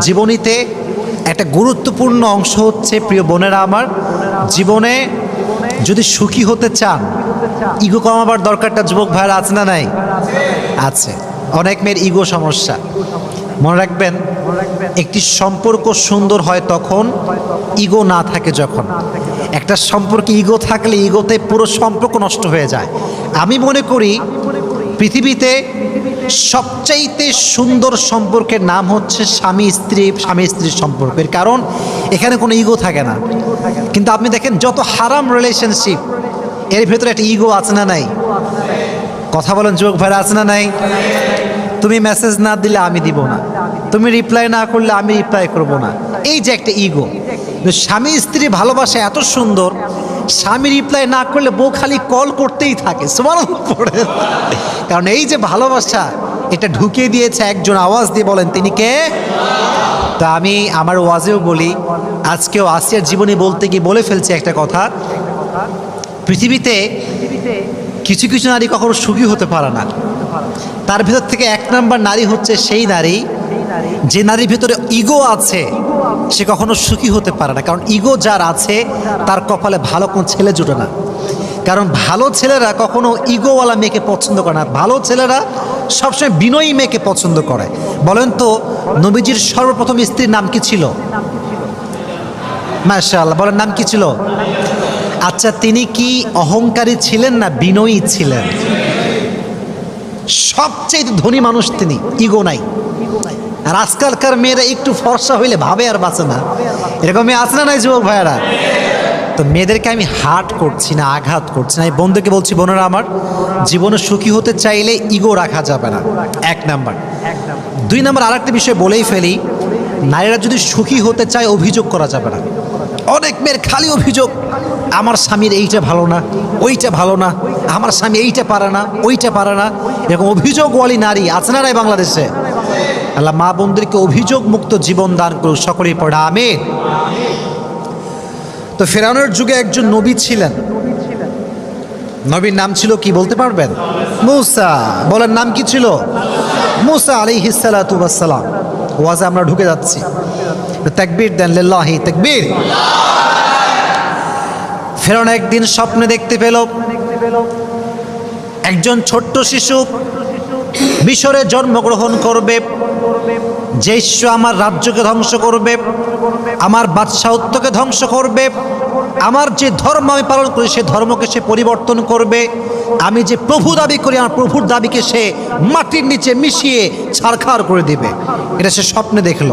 জীবনীতে একটা গুরুত্বপূর্ণ অংশ হচ্ছে, প্রিয় বোনেরা আমার, জীবনে যদি সুখী হতে চান, ইগো কমাবার দরকারটা যুবক ভাইরা আছে না নাই? আছে। অনেক মেয়ের ইগো সমস্যা। মনে রাখবেন, একটি সম্পর্ক সুন্দর হয় তখন ইগো না থাকে যখন। একটা সম্পর্কে ইগো থাকলে ইগোতে পুরো সম্পর্ক নষ্ট হয়ে যায়। আমি মনে করি, পৃথিবীতে সবচাইতে সুন্দর সম্পর্কের নাম হচ্ছে স্বামী স্ত্রী, স্বামী স্ত্রীর সম্পর্কের কারণ, এখানে কোনো ইগো থাকে না। কিন্তু আপনি দেখেন, যত হারাম রিলেশনশিপ এর ভেতরে একটা ইগো আছে না নাই? কথা বলেন, যুবক ভাইরা, আছে না নাই? তুমি মেসেজ না দিলে আমি দিব না। তুমি রিপ্লাই না করলে আমি রিপ্লাই করব না। এই যে একটা ইগো স্বামী স্ত্রী ভালোবাসা এত সুন্দর স্বামী রিপ্লাই না করলে বউ খালি কল করতেই থাকে। কারণ এই যে ভালোবাসা, এটা ঢুকিয়ে দিয়েছে একজন আওয়াজ দিয়ে বলেন, তিনি কে? তা আমি আমার ওয়াজেও বলি, আজকেও আসিয়ার জীবনে বলতে গিয়ে বলে ফেলছে একটা কথা। পৃথিবীতে কিছু কিছু নারী কখনো সুখী হতে পারে না। তার ভেতর থেকে এক নাম্বার নারী হচ্ছে সেই নারী যে নারীর ভেতরে ইগো আছে, সে কখনো সুখী হতে পারে না। কারণ ইগো যার আছে, তার কপালে ভালো কোনো ছেলে জুটে না। কারণ ভালো ছেলেরা কখনো ইগোওয়ালা মেয়েকে পছন্দ করে না। ভালো ছেলেরা সবসময় বিনয়ী মেয়েকে পছন্দ করে। বলেন তো, নবীজির সর্বপ্রথম স্ত্রীর নাম কি ছিল? মাশাআল্লাহ, বলেন নাম কি ছিল? আচ্ছা তিনি কি অহংকারী ছিলেন না বিনয়ী ছিলেন? সবচেয়ে ধনী মানুষ তিনি, ইগো নাই। আর আজকালকার মেয়েরা একটু ফর্সা হইলে ভাবে আর বাঁচে না। এরকম মেয়ে আছে না নাই যুবক ভাইয়ারা? তো মেয়েদেরকে আমি হার্ট করছি না, আঘাত করছি না। এই বন্ধুকে বলছি, বোনেরা আমার, জীবনে সুখী হতে চাইলে ইগো রাখা যাবে না। এক নাম্বার। দুই নাম্বার, আরেকটা বিষয় বলেই ফেলি, নারীরা যদি সুখী হতে চায়, অভিযোগ করা যাবে না। অনেক মেয়ের খালি অভিযোগ, আমার স্বামীর এইটা ভালো না, ওইটা ভালো না, আমার স্বামী এইটা পারে না, ওইটা পারে না। এরকম অভিযোগওয়ালী নারী আছে না নাই বাংলাদেশে? আল্লাহ মা বোনদেরকে অভিযোগ মুক্ত জীবন দান করুক, সকলেই পড়া, আমিন। তো ফেরানোর যুগে একজন নবী ছিলেন। নবীর নাম ছিল কি বলতে পারবেন? মুসা। বলেন নাম কি ছিল? মুসা আলী হিসালাতাম ওয়াজে আমরা ঢুকে যাচ্ছি। তাকবীর দেন, লিল্লাহি, তাকবীর। ফেরানো একদিন স্বপ্নে দেখতে পেল একজন ছোট্ট শিশু মিশরে জন্মগ্রহণ করবে। যে ঈশ্ব আমার রাজ্যকে ধ্বংস করবে, আমার বাদশাহত্বকে ধ্বংস করবে, আমার যে ধর্ম আমি পালন করি, সে ধর্মকে সে পরিবর্তন করবে। আমি যে প্রভু দাবি করি, আমার প্রভুর দাবিকে সে মাটির নিচে মিশিয়ে ছাড়খাড় করে দেবে। এটা সে স্বপ্নে দেখল।